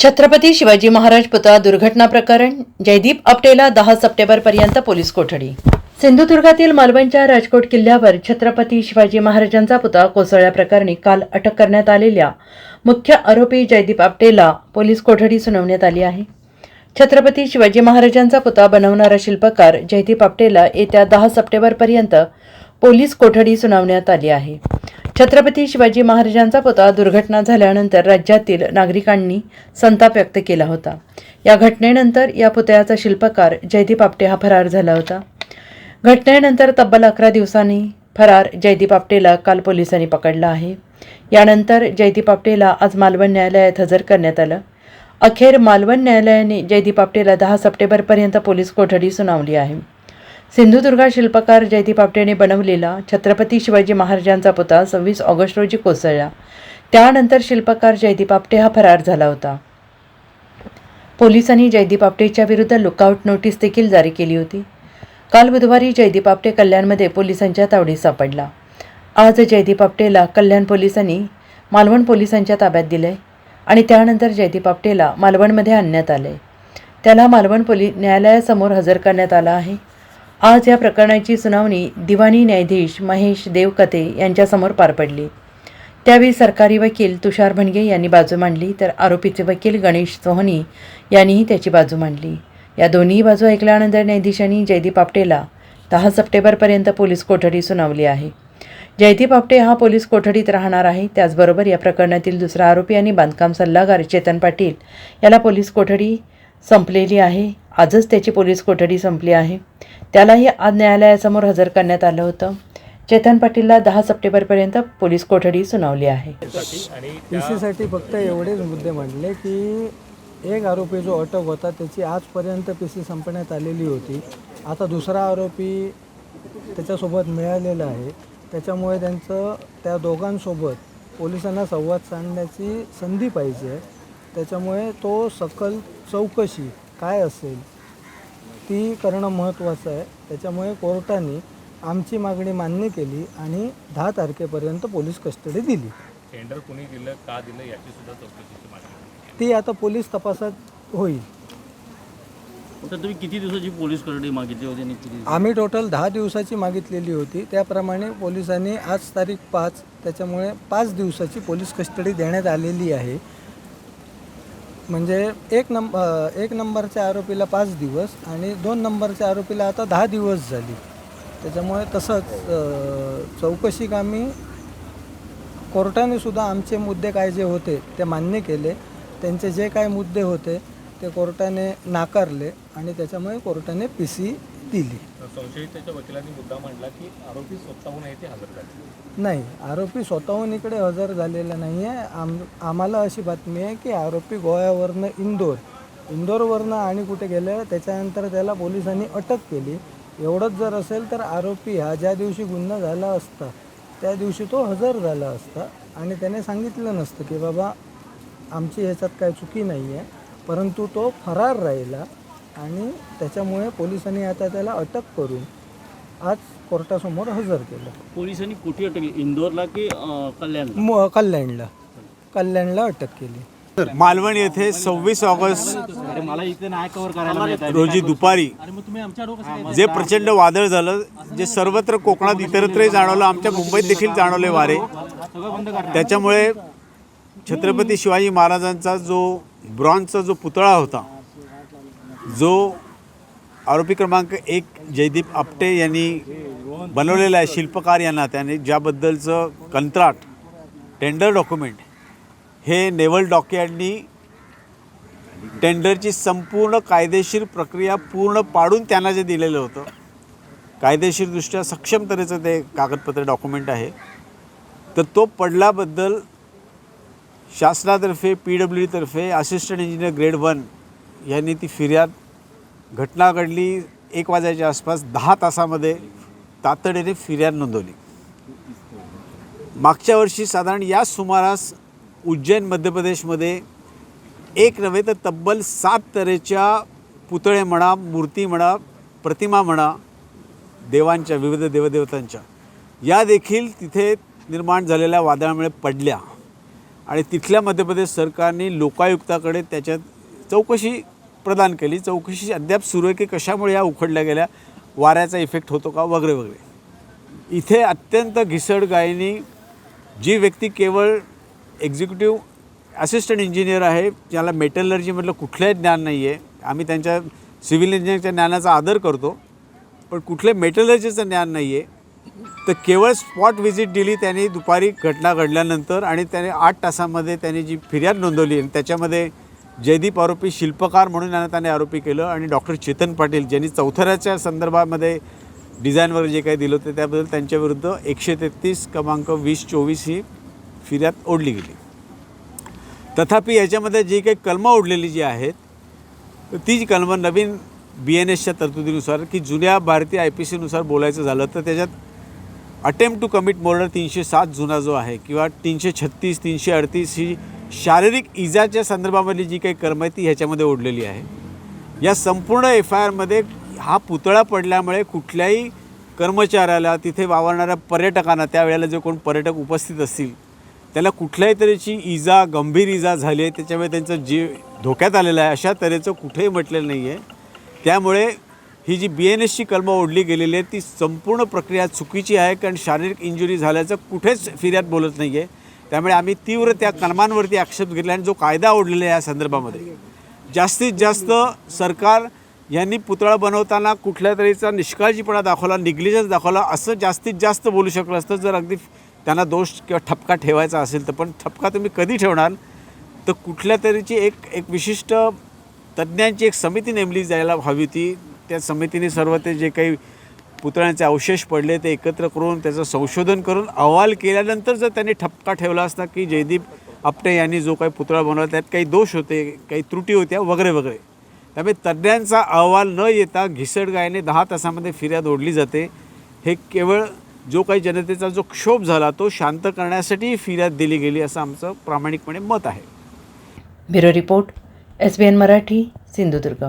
छत्रपती शिवाजी महाराज पुतळा दुर्घटना प्रकरण जयदीप आपटेला दहा सप्टेंबरपर्यंत पोलीस कोठडी. सिंधुदुर्गातील मालवणच्या राजकोट किल्ल्यावर छत्रपती शिवाजी महाराजांचा पुतळा कोसळल्याप्रकरणी काल अटक करण्यात आलेल्या मुख्य आरोपी जयदीप आपटेला पोलीस कोठडी सुनावण्यात आली आहे. छत्रपती शिवाजी महाराजांचा पुतळा बनवणारा शिल्पकार जयदीप आपटेला येत्या दहा सप्टेंबरपर्यंत पोलीस कोठडी सुनावण्यात आली आहे. छत्रपती शिवाजी महाराजांचा पुतळा दुर्घटना झाल्यानंतर राज्यातील नागरिकांनी संताप व्यक्त केला होता. या घटनेनंतर या पुतळ्याचा शिल्पकार जयदीप आपटे हा फरार झाला होता. घटनेनंतर तब्बल अकरा दिवसांनी फरार जयदीप आपटेला काल पोलिसांनी पकडला आहे. यानंतर जयदीप आपटेला आज मालवण न्यायालयात हजर करण्यात आलं. अखेर मालवण न्यायालयाने जयदीप आपटेला दहा सप्टेंबरपर्यंत पोलीस कोठडी सुनावली आहे. सिंधुदुर्गात शिल्पकार जयदीप आपटेने बनवलेला छत्रपती शिवाजी महाराजांचा पुतळा सव्वीस ऑगस्ट रोजी कोसळला. त्यानंतर शिल्पकार जयदीप आपटे हा फरार झाला होता. पोलिसांनी जयदीप आपटेच्या विरुद्ध लुकआउट नोटीस देखील जारी केली होती. काल बुधवारी जयदीप आपटे कल्याणमध्ये पोलिसांच्या तावडीत सापडला. आज जयदीप आपटेला कल्याण पोलिसांनी मालवण पोलिसांच्या ताब्यात दिले आणि त्यानंतर जयदीप आपटेला मालवणमध्ये आणण्यात आले त्याला मालवण पोली न्यायालयासमोर हजर करण्यात आला आहे. आज या प्रकरणाची सुनावणी दिवाणी न्यायाधीश महेश देवकते यांच्यासमोर पार पडली. त्यावेळी सरकारी वकील तुषार भणगे यांनी बाजू मांडली तर आरोपीचे वकील गणेश सोहनी यांनीही त्याची बाजू मांडली. या दोन्ही बाजू ऐकल्यानंतर न्यायाधीशांनी जयदीप आपटेला दहा सप्टेंबरपर्यंत पोलीस कोठडी सुनावली आहे. जयदीप आपटे हा पोलीस कोठडीत राहणार आहे त्याचबरोबर या प्रकरणातील दुसरा आरोपी आणि बांधकाम सल्लागार चेतन पाटील याला पोलीस कोठडी संपलेली आहे. आजच त्याची पोलीस कोठडी संपली आहे. त्यालाही आज न्यायालयासमोर हजर करण्यात आलं होतं. चेतन पाटीलला दहा सप्टेंबरपर्यंत पोलीस कोठडी सुनावली आहे. पी सीसाठी फक्त एवढेच मुद्दे मांडले की एक आरोपी जो अटक होता त्याची आजपर्यंत पी सी संपण्यात आलेली होती. आता दुसरा आरोपी त्याच्यासोबत मिळालेला आहे. त्याच्यामुळे त्यांचं त्या दोघांसोबत पोलिसांना संवाद साधण्याची संधी पाहिजे. त्याच्यामुळे तो सकल चौकशी काय असेल ती करणं महत्त्वाचं आहे. त्याच्यामुळे कोर्टाने आमची मागणी मान्य केली आणि दहा तारखेपर्यंत पोलीस कस्टडी दिली. टेंडर कोणी दिलं का दिलं याची सुद्धा चौकशीची मागणी. ती आता पोलीस तपासात होईल. तर तुम्ही किती दिवसाची पोलीस कोठडी मागितली होती आणि किती आम्ही टोटल दहा दिवसाची मागितलेली होती. त्याप्रमाणे पोलिसांनी आज तारीख पाच त्याच्यामुळे पाच दिवसाची पोलीस कस्टडी देण्यात आलेली आहे. म्हणजे एक नंब एक नंबरच्या आरोपीला पाच दिवस आणि दोन नंबरच्या आरोपीला आता दहा दिवस झाली. त्याच्यामुळे तसंच चौकशी कामी कोर्टाने सुद्धा आमचे मुद्दे काय जे होते ते मान्य केले. त्यांचे जे काय मुद्दे होते ते कोर्टाने नाकारले आणि त्याच्यामुळे कोर्टाने पी सी दिली. संशयिताच्या वकिलांनी मुद्दा मांडला की आरोपी स्वतःहून येथे हजर झाले. नाही आरोपी स्वतःहून इकडे हजर झालेला नाही आहे आम आम्हाला अशी बातमी आहे की आरोपी गोव्यावरनं इंदोर इंदोरवरनं आणि कुठे गेलं त्याच्यानंतर त्याला पोलिसांनी अटक केली. एवढंच जर असेल तर आरोपी हा ज्या दिवशी गुन्हा झाला असता त्या दिवशी तो हजर झाला असता. आणि त्याने सांगितलं नसतं की बाबा आमची ह्याच्यात काय चुकी नाही आहे परंतु तो फरार राहिला आणि त्याच्यामुळे पोलिसांनी आता त्याला अटक करून आज कोर्टासमोर हजर केलं. पोलिसांनी कुठे अटक केली? इंदोरला की अं, कल्याणला? म कल्याणला. कल्याणला अटक केली. मालवण येथे सव्वीस ऑगस्ट अरे मला इथे नाही कव्हर करायला मिळत आहे. रोजी दुपारी? जे प्रचंड वादळ झालं जे सर्वत्र कोकणात इतरत्रही जाणवलं आमच्या मुंबईत देखील जाणवले वारे त्याच्यामुळे छत्रपती शिवाजी महाराजांचा जो ब्रॉन्झचा जो पुतळा होता जो आरोपी क्रमांक एक जयदीप आपटे यांनी बनवलेला आहे शिल्पकार यांना त्याने ज्याबद्दलचं कंत्राट टेंडर डॉक्युमेंट हे नेव्हल डॉकयार्डनी टेंडरची संपूर्ण कायदेशीर प्रक्रिया पूर्ण पाडून त्यांना जे दिलेलं होतं कायदेशीरदृष्ट्या सक्षम तऱ्हेचं ते कागदपत्र डॉक्युमेंट आहे. तर तो पडल्याबद्दल शासनातर्फे पी डब्ल्यू डीतर्फे असिस्टंट इंजिनियर ग्रेड वन यांनी ती फिर्याद घटना घडली एक वाजायच्या आसपास दहा तासामध्ये तातडीने फिर्याद नोंदवली. मागच्या वर्षी साधारण या सुमारास उज्जैन मध्य प्रदेशमध्ये एक नव्हे तर तब्बल सात तऱ्हेच्या पुतळे म्हणा मूर्ती म्हणा प्रतिमा म्हणा देवांच्या विविध देवदेवतांच्या या देखील तिथे निर्माण झालेल्या वादळामुळे पडल्या. आणि तिथल्या मध्य प्रदेश सरकारने लोकायुक्ताकडे त्याच्यात चौकशी प्रदान केली. चौकशी अद्याप सुरू आहे की कशामुळे या उखडल्या गेल्या वाऱ्याचा इफेक्ट होतो का वगैरे वगैरे. इथे अत्यंत घिसड गायनी जी व्यक्ती केवळ एक्झिक्युटिव्ह असिस्टंट इंजिनियर आहे ज्याला मेटलर्जीमधलं कुठलंही ज्ञान नाही आहे आम्ही त्यांच्या सिव्हिल इंजिनिअरिंगच्या ज्ञानाचा आदर करतो पण कुठले मेटलर्जीचं ज्ञान नाही आहे तर केवळ स्पॉट व्हिजिट दिली त्यांनी दुपारी घटना घडल्यानंतर आणि त्याने आठ तासामध्ये त्यांनी जी फिर्याद नोंदवली आणि त्याच्यामध्ये जयदीप आरोपी शिल्पकार म्हणून यांना त्याने आरोपी केलं आणि डॉक्टर चेतन पाटील ज्यांनी चौथऱ्याच्या संदर्भामध्ये डिझाईनवर जे काही दिलं होतं त्याबद्दल त्यांच्याविरुद्ध एकशे तेहतीस क्रमांक वीस चोवीस ही फिर्याद ओढली गेली. तथापि याच्यामध्ये जी काही कलमं ओढलेली जी आहेत तर ती जी कलमं नवीन बी एन एसच्या तरतुदीनुसार की जुन्या भारतीय आय पी सीनुसार बोलायचं झालं तर त्याच्यात अटेम्प्ट टू कमिट मर्डर तीनशे सात जुना जो आहे किंवा तीनशे छत्तीस तीनशे अडतीस ही शारीरिक इजाच्या संदर्भामधली जी काही कर्म आहे ती ह्याच्यामध्ये ओढलेली आहे. या संपूर्ण एफ आय आरमध्ये हा पुतळा पडल्यामुळे कुठल्याही कर्मचाऱ्याला तिथे वावरणाऱ्या पर्यटकांना त्यावेळेला जे कोण पर्यटक उपस्थित असतील त्याला कुठल्याही तऱ्हेची इजा गंभीर इजा झाली आहे त्याच्यामुळे त्यांचं जीव धोक्यात आलेलं आहे अशा तऱ्हेचं कुठेही म्हटलेलं नाही आहे त्यामुळे ही जी बी एन एसची कलमं ओढली गेलेली आहे ती संपूर्ण प्रक्रिया चुकीची आहे कारण शारीरिक इंजुरी झाल्याचं कुठेच फिर्याद बोलत नाही आहे त्यामुळे आम्ही तीव्र त्या कलमांवरती आक्षेप घेतला आणि जो कायदा ओढलेला आहे या संदर्भामध्ये. जास्तीत जास्त सरकार यांनी पुतळा बनवताना कुठल्या तरीचा निष्काळजीपणा दाखवला निग्लिजन्स दाखवला असं जास्तीत जास्त बोलू शकलं असतं. जर अगदी त्यांना दोष किंवा ठपका ठेवायचा असेल तर पण ठपका तुम्ही कधी ठेवणार? तर कुठल्या तऱ्हेची एक एक विशिष्ट तज्ज्ञांची एक समिती नेमली जायला हवी होती. त्या समितीने सर्व ते जे काही पुतळ्यांचे अवशेष पडले ते एकत्र करून त्याचं संशोधन करून अहवाल केल्यानंतर जर त्यांनी ठपका ठेवला असता की जयदीप आपटे यांनी जो काही पुतळा बनवला त्यात काही दोष होते काही त्रुटी होत्या वगैरे वगैरे. त्यामुळे तज्ज्ञांचा अहवाल न येता घिसडगायने दहा तासामध्ये फिर्याद ओढली जाते. हे केवळ जो काही जनतेचा जो क्षोभ झाला तो शांत करण्यासाठी फिर्याद दिली गेली असं आमचं प्रामाणिकपणे मत आहे. Bureau report S B N Marathi Sindhudurg.